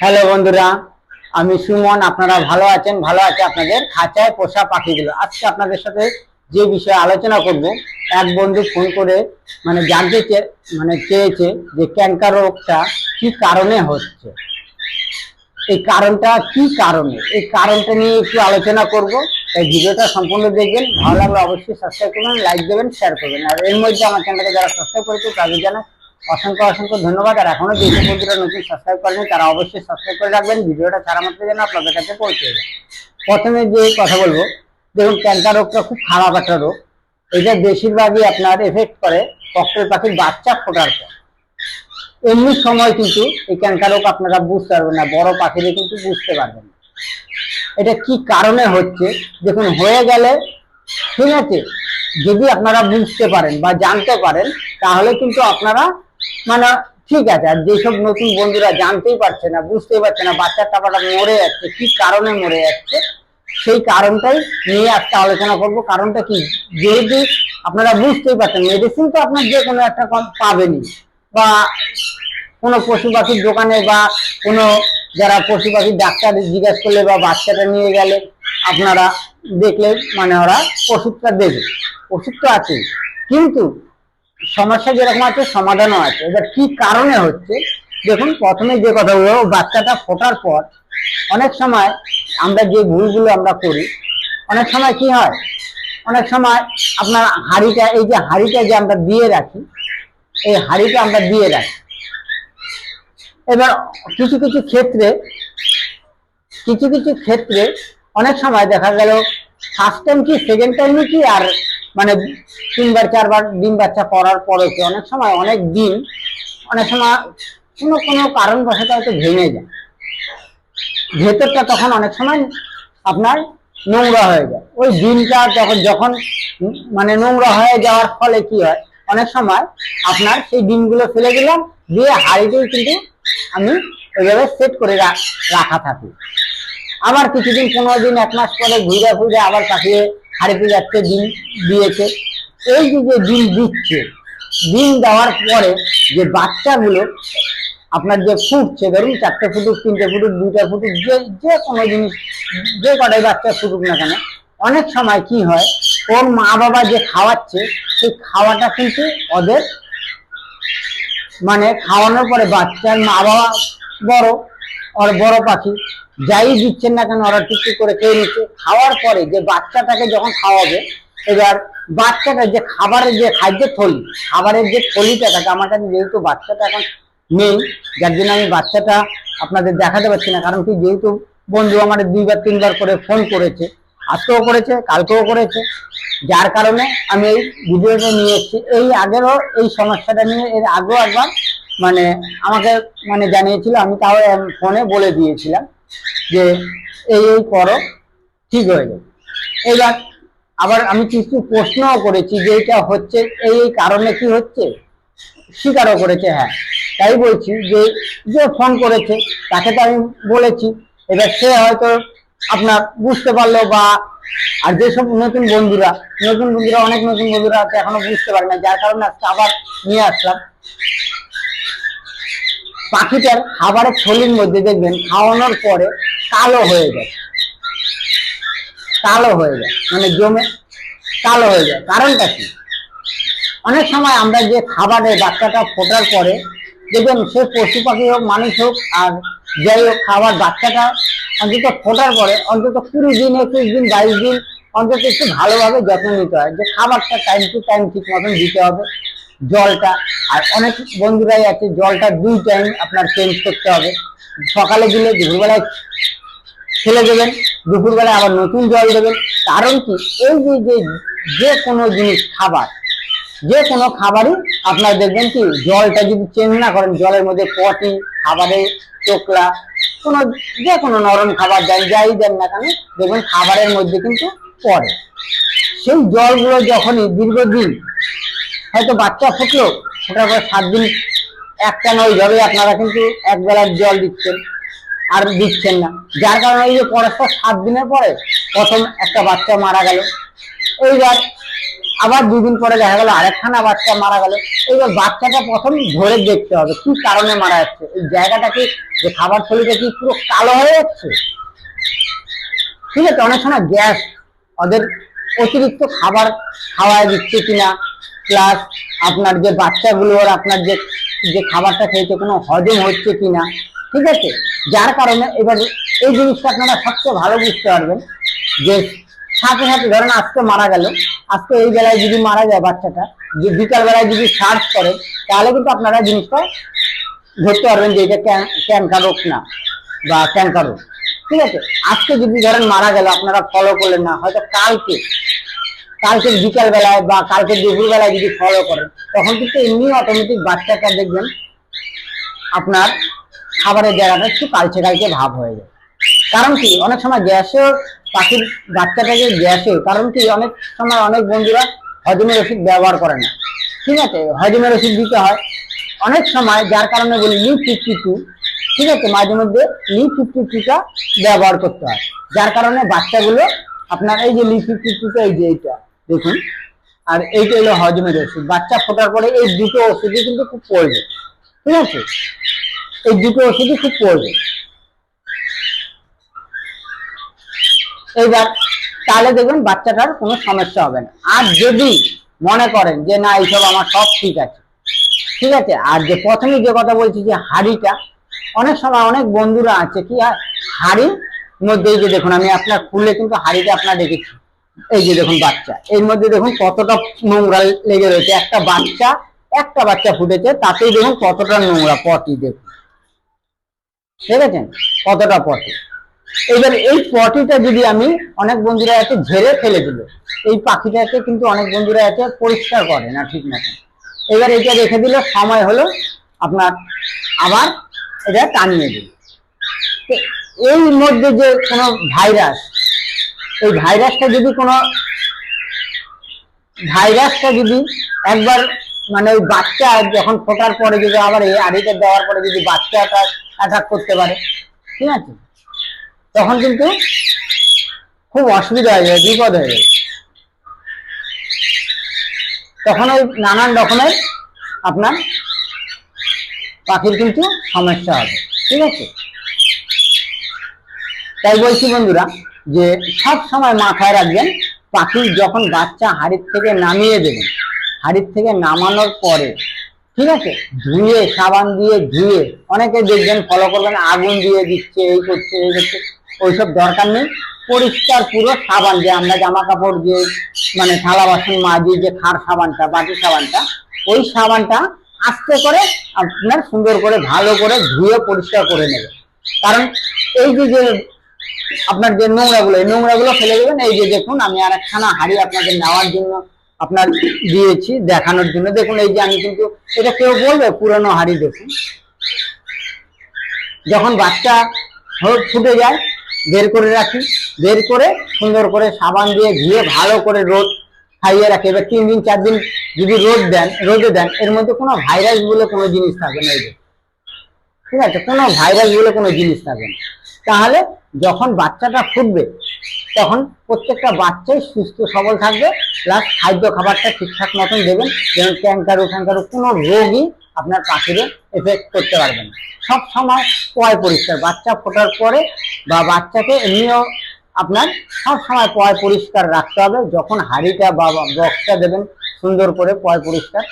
Hello বন্ধুরা, আমি সুমন, আপনারা ভালো আছেন? ভালো আছে আপনাদের খাঁচায় পোষা পাখিগুলো। আজকে আপনাদের সাথে যে বিষয়ে আলোচনা করব, এক বন্ধু ফোন করে মানে জানতে মানে চেয়েছে যে ক্যান্সার রোগটা কি কারণে হচ্ছে। এই কারণটা কি কারণে? এই কারণটা নিয়ে একটু আলোচনা করব। এই ভিডিওটা সম্পূর্ণ দেখবেন। ভালো লাগলে অবশ্যই সাবস্ক্রাইব করবেন লাইক দেবেন শেয়ার করবেন। আর এর মধ্যে আমার চ্যানেলকে যারা সাবস্ক্রাইব করেছে, তাদের জানা অসংখ্য অসংখ্য ধন্যবাদ। আর এখনও যে বন্ধুরা নতুন সাবস্ক্রাইব করেনি তারা অবশ্যই সাবস্ক্রাইব করে রাখবেন। ভিডিওটা ছাড়া মাত্র যেন আপনাদের কাছে পৌঁছে যায়। প্রথমে যে কথা বলব, দেখুন ক্যান্সার রোগটা খুব খারাপ একটা রোগ। এটা বেশিরভাগই আপনার এফেক্ট করে ককটেল পাখির বাচ্চা ফোটার পর। এমনি সময় কিন্তু এই ক্যান্সার রোগ আপনারা বুঝতে পারবেন না, বড় পাখিরে কিন্তু বুঝতে পারবেন না। এটা কি কারণে হচ্ছে? দেখুন, হয়ে গেলে, ঠিক আছে, যদি আপনারা বুঝতে পারেন বা জানতে পারেন, তাহলে কিন্তু আপনারা মানে ঠিক আছে, আর যেসব নতুন বন্ধুরা জানতেই পারছে না, বুঝতেই পারছে না বাচ্চার টাকাটা মরে যাচ্ছে, কি কারণে মরে যাচ্ছে, সেই কারণটাই নিয়ে আজকে আলোচনা করব। কারণটা কি? যেহেতু আপনারা বুঝতেই পারছেন মেডিসিন তো আপনার যে কোনো একটা কম পাবেনই। বা কোনো পশু পাখির দোকানে বা কোনো যারা পশু পাখির ডাক্তার জিজ্ঞাসা করলে বা বাচ্চাটা নিয়ে গেলে আপনারা দেখলে মানে ওরা ওষুধটা দেবে। ওষুধ তো আছে কিন্তু সমস্যা যেরকম আছে, সমাধানও আছে। এবার কি কারণে হচ্ছে? দেখুন, প্রথমে যে কথা বলব বাচ্চাটা ফোটার পর অনেক সময় আমরা যে ভুলগুলো আমরা করি, অনেক সময় কি হয়? অনেক সময় আপনার হাড়িটা, এই যে হাড়িটা যে আমরা দিয়ে রাখি, এই হাড়িটা আমরা দিয়ে রাখি। এবার কিছু কিছু ক্ষেত্রে, কিছু কিছু ক্ষেত্রে অনেক সময় দেখা গেল ফার্স্ট টাইম কি সেকেন্ড টাইমে কি, আর মানে তিনবার, চারবার ডিম বাচ্চা করার পরে কি অনেক সময়, অনেক দিন, অনেক সময় কোনো কোনো কারণবশত হয়তো ভেঙে যায়। ভেতরটা তখন অনেক সময় আপনার নোংরা হয়ে যায়। ওই ডিমটা যখন যখন মানে নোংরা হয়ে যাওয়ার ফলে কি হয়, অনেক সময় আপনার সেই ডিমগুলো ফেলে দিলাম, দিয়ে হাড়িতেই কিন্তু আমি ওইভাবে সেট করে রাখা থাকি। আবার কিছুদিন, পনেরো দিন, এক মাস পরে ঘুরে ঘুরে আবার পাঠিয়ে হাড়িতে যাচ্ছে ডিম দিয়েছে। এই যে যে ডিম দিচ্ছে ডিম দেওয়ার পরে যে বাচ্চাগুলো আপনার যে ফুটছে, ধরুন চারটে ফুটুক, তিনটে ফুটুক, দুইটা ফুটুক, যে যে কোনো জিনিস, যে কটাই বাচ্চা ফুটুক না কেন, অনেক সময় কি হয়, ওর মা বাবা যে খাওয়াচ্ছে, সেই খাওয়াটা কিন্তু ওদের মানে খাওয়ানোর পরে বাচ্চার মা বাবা বড় ওর বড় পাখি, যাই দিচ্ছেন না কেন, ওরা টুকটুক করে খেয়ে নিচ্ছে। খাওয়ার পরে যে বাচ্চাটাকে যখন খাওয়াবে, এবার বাচ্চাটা যে খাবারের যে খাদ্যের থলি, খাবারের যে থলিটা থাকে আমার কাছে যেহেতু বাচ্চাটা এখন নেই, যার জন্য আমি বাচ্চাটা আপনাদের দেখাতে পারছি না, কারণ কি যেহেতু বন্ধু আমার দুইবার, তিনবার করে ফোন করেছে, আজকেও করেছে, কালকেও করেছে। যার কারণে আমি এই ভিডিওটা নিয়ে এসেছি। এই আগেরও এই সমস্যাটা নিয়ে এর আগেও একবার মানে আমাকে মানে জানিয়েছিল, আমি তাও ফোনে বলে দিয়েছিলাম যে, এই এই করো, ঠিক হয়ে যাবে। এবার আবার আমি কিছু প্রশ্নও করেছি যে এটা হচ্ছে, এই এই কারণে কি হচ্ছে? স্বীকারও করেছে হ্যাঁ। তাই বলছি যে যে ফোন করেছে, তাকে তো আমি বলেছি। এবার সে হয়তো আপনার বুঝতে পারল বা, আর যেসব নতুন বন্ধুরা নতুন বন্ধুরা, অনেক নতুন বন্ধুরা আছে, এখনও বুঝতে পারে না যার কারণে আজকে আবার নিয়ে আসলাম। পাখিটার খাবারের থলির মধ্যে দেখবেন খাওয়ানোর পরে কালো হয়ে যায়। কালো হয়ে যায়। মানে জমে কালো হয়ে যায়। কারণটা কি? অনেক সময় আমরা যে খাবারে বাচ্চাটা ফোটার পরে দেখবেন সে পশু পাখি হোক, মানুষ হোক আর যাই হোক খাবার বাচ্চাটা অন্তত ফোটার পরে অন্তত কুড়ি দিন, একুশ দিন, বাইশ দিন অন্তত একটু ভালোভাবে যত্ন নিতে হয় যে খাবারটা টাইম টু টাইম ঠিক মতন দিতে হবে। জলটা। আর অনেক বন্ধুরাই আছে, জলটা দুই টাইম আপনার চেঞ্জ করতে হবে। সকালে দিলে দুপুরবেলায় ফেলে দেবেন দুপুরবেলা আবার নতুন জল দেবেন। কারণ কি? এই যে যে যে কোনো জিনিস, খাবার, যে কোনো খাবারই আপনার দেখবেন কি, জলটা যদি চেঞ্জ না করেন, জলের মধ্যে পটি খাবারে চোকলা কোনো, যে কোনো নরম খাবার দেন, যাই দেন না কেন, দেখবেন খাবারের মধ্যে কিন্তু পড়ে। সেই জলগুলো যখনই দীর্ঘদিন হয়তো বাচ্চা ফুটলো ফোটার পর সাত দিন, একটা নয় ওইভাবে আপনারা কিন্তু এক বেলার জল দিচ্ছেন আর দিচ্ছেন না। যার কারণে এই যে পরস্পর সাত দিনের পরে প্রথম একটা বাচ্চা মারা গেল। এইবার আবার দুদিন পরে দেখা গেল আরেকখানা বাচ্চা মারা গেল। এবার বাচ্চাটা প্রথম ধরে দেখতে হবে কি কারণে মারা যাচ্ছে। এই জায়গাটা কি, যে খাবার থলিটা কি পুরো কালো হয়ে যাচ্ছে? ঠিক আছে, অনেক সময় গ্যাস ওদের অতিরিক্ত খাবার খাওয়ায় দিচ্ছে কিনা প্লাস আপনার যে বাচ্চাগুলোর আপনার যে যে খাবারটা খেয়েছে, কোনো হজম হচ্ছে কিনা, ঠিক আছে? যার কারণে এবার এই জিনিসটা আপনারা সবচেয়ে ভালো বুঝতে পারবেন যে সাথে সাথে ধরেন আজকে মারা গেল, আজকে এই বেলায় যদি মারা যায় বাচ্চাটা, যে বিকাল বেলায় যদি সার্চ করেন তাহলে কিন্তু আপনারা জিনিসটা ধরতে পারবেন যে এটা ক্যান- ক্যান্সার রোগ না বা ক্যান্সার রোগ, ঠিক আছে? আজকে যদি ধরেন মারা গেল, আপনারা ফলো করলেন না, হয়তো কালকে কালকে বিকাল বেলায় বা কালকে দুপুর বেলায় যদি ফলো করেন, তখন কিন্তু এমনি অটোমেটিক বাচ্চাটা দেখবেন আপনার খাবারের জায়গাটা একটু কালচে কালচে ভাব হয়ে যায়। কারণ কি? অনেক সময় গ্যাসেও পাখির বাচ্চাটাকে গ্যাসে, কারণ কি? অনেক সময় অনেক বন্ধুরা হজমের ওষুধ ব্যবহার করে না। ঠিক আছে? হজমের ওষুধ দিতে হয়। অনেক সময় যার কারণে বলি লি ফিফটি টু ঠিক আছে? মাঝে মধ্যে লি ফিফটি টুটা ব্যবহার করতে হয়। যার কারণে বাচ্চাগুলো আপনার এই যে লি ফিফটি টুটা এই যে এইটা দেখুন। আর এইটা হলো হজমের ওষুধ। বাচ্চা ফোটার পরে এই দুটো ওষুধই কিন্তু খুব পড়বে। ঠিক আছে? এই দুটো ওষুধই খুব পড়বে। এইবার তাহলে দেখবেন বাচ্চাটার কোনো সমস্যা হবে না। আর যদি মনে করেন যে, না, এইসব আমার সব ঠিক আছে। ঠিক আছে? আর যে প্রথমে যে কথা বলছি যে হাড়িটা, অনেক সময় অনেক বন্ধুরা আছে কি হয় হাড়ির মধ্যে এই যে দেখুন, আমি আপনার খুলে কিন্তু হাড়িটা আপনার দেখেছি এই যে দেখুন বাচ্চা, এর মধ্যে দেখুন কতটা নোংরা লেগে রয়েছে। একটা বাচ্চা একটা বাচ্চা ফুটেছে, তাতেই দেখুন কতটা নোংরা পটি দেখুন। ঠিক আছে? কতটা পটি। এবার এই পটিটা যদি আমি অনেক বন্ধুরা আছে ঝেড়ে ফেলে দিল, এই পাখিটাকে কিন্তু অনেক বন্ধুরা আছে পরিষ্কার করে না, ঠিক মতো এবার এটা রেখে দিলে, সময় হলো আপনার আবার এটা টানিয়ে দিল। এই মধ্যে যে কোনো ভাইরাস এই ভাইরাসটা যদি কোনো ভাইরাসটা যদি একবার মানে ওই বাচ্চা যখন ফোটার পরে যদি আবার এই আড়িটা দেওয়ার পরে যদি বাচ্চাটা অ্যাটাক করতে পারে, ঠিক আছে? তখন কিন্তু খুব অসুবিধা হয়ে যায় বিপদ হয়ে যায় তখন ওই নানান রকমের আপনার পাখির কিন্তু সমস্যা হবে, ঠিক আছে? তাই বলছি বন্ধুরা যে সব সময় মাথায় রাখবেন, পাখি যখন বাচ্চা হাড়ির থেকে নামিয়ে দেবেন হাড়ির থেকে নামানোর পরে, ঠিক আছে? ধুয়ে, সাবান দিয়ে ধুয়ে, অনেকে দেখবেন ফলো করবেন, আগুন দিয়ে দিচ্ছে, এই করছে এই করছে, ওইসব দরকার নেই। পরিষ্কার, পুরো সাবান যে আমরা জামা কাপড় যে মানে থালা বাসন মাজি যে খার সাবানটা, বাটি সাবানটা, ওই সাবানটা আস্তে করে আপনার সুন্দর করে, ভালো করে ধুয়ে পরিষ্কার করে নেবে কারণ এই যে যে আপনার যে নোংরাগুলো, এই নোংরাগুলো ফেলে দেবেন। এই যে দেখুন, আমি আর একখানা হাড়ি আপনাদের নেওয়ার জন্য আপনার দিয়েছি, দেখানোর জন্য। দেখুন, এই যে আমি কিন্তু, এটা কেউ বলবে, পুরনো হাড়ি দেখুন। যখন বাচ্চা ফুটে যায়, বের করে রাখি। বের করে সুন্দর করে সাবান দিয়ে ধুয়ে ভালো করে রোদ খাইয়ে রাখি। এবার তিন দিন, চার দিন যদি রোদ দেন, রোদে দেন, এর মধ্যে কোনো ভাইরাস বলে কোনো জিনিস থাকে না এই যে। ঠিক আছে? কোনো ভাইরাস বলে কোনো জিনিস থাকে না। তাহলে যখন বাচ্চাটা ফুটবে, তখন প্রত্যেকটা বাচ্চাই সুস্থ, সবল থাকবে প্লাস খাদ্য খাবারটা ঠিকঠাক মতন দেবেন যেমন ক্যাঙ্কারু ফ্যাঙ্কারু কোনো রোগই আপনার পাখিরে এফেক্ট করতে পারবে না। সব সময় পয় পরিষ্কার। বাচ্চা ফোটার পরে বা বাচ্চাকে এমনিও আপনার সব সময় পয় পরিষ্কার রাখতে হবে। যখন হাঁড়িটা বা বক্সটা দেবেন, সুন্দর করে পয় পরিষ্কার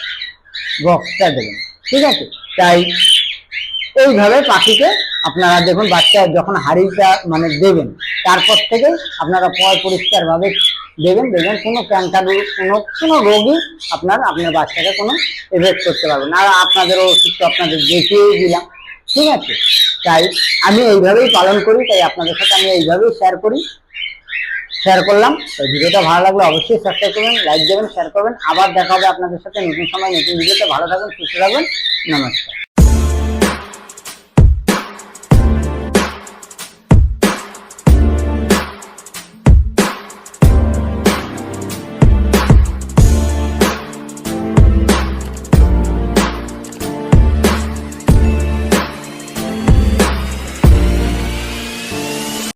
বক্সটা দেবেন। ঠিক আছে? তাই এইভাবে পাখিকে আপনারা দেখুন, বাচ্চা যখন হাড়িটা মানে দেবেন, তারপর থেকে আপনারা পয় পরিষ্কার ভাবে দেবেন দেখবেন কোনো ক্যান্সার, কোনো কোনো রোগী আপনার আপনার বাচ্চাকে কোনো এফেক্ট করতে পারবেন আর আপনাদের ওষুধ আপনাদের দেখিয়েই দিলাম, ঠিক আছে? তাই আমি এইভাবেই পালন করি, তাই আপনাদের সাথে আমি এইভাবেই শেয়ার করি। শেয়ার করলাম, তো ভিডিওটা ভালো লাগলে অবশ্যই সাবস্ক্রাইব করবেন লাইক দেবেন শেয়ার করবেন। আবার দেখা হবে আপনাদের সাথে নতুন সময়, নতুন ভিডিওতে। ভালো থাকবেন, সুস্থ থাকবেন। নমস্কার।